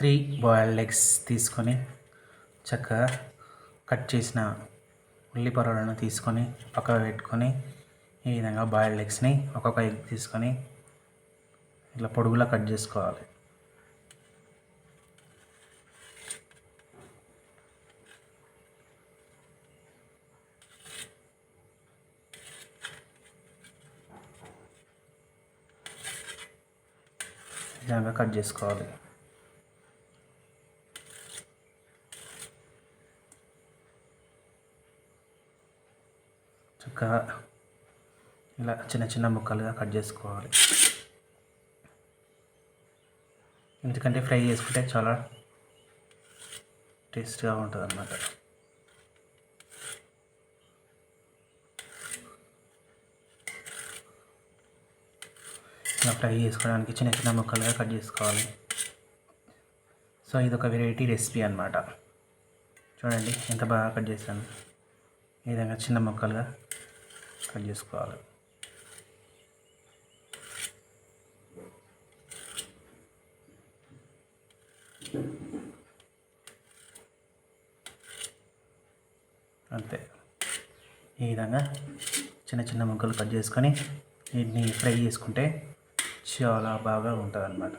Three boiled eggs తీసుకొని చక్కగా cut చేసిన ఉల్లి పొరలను తీసుకొని పక్కన పెట్టుకొని ఈ విధంగా బాయిల్డ్ ఎగ్స్ని ఒక్కొక్క ఎగ్ తీసుకొని ఇట్లా పొడుగులా కట్ చేసుకోవాలి. ఈ విధంగా కట్ చేసుకోవాలి. చక్కగా ఇలా చిన్న చిన్న ముక్కలుగా కట్ చేసుకోవాలి. ఎందుకంటే ఫ్రై చేసుకుంటే చాలా టేస్ట్గా ఉంటుంది అన్నమాట ఇలా ఫ్రై చేసుకోవడానికి చిన్న చిన్న ముక్కలుగా కట్ చేసుకోవాలి. సో ఇది ఒక వెరైటీ రెసిపీ అనమాట చూడండి ఎంత బాగా కట్ చేశాను. ఈ విధంగా చిన్న ముక్కలుగా కట్ చేసుకోవాలి. అంతే. ఈ విధంగా చిన్న చిన్న ముక్కలు కట్ చేసుకొని వీటిని ఫ్రై చేసుకుంటే చాలా బాగా ఉంటుంది అన్నమాట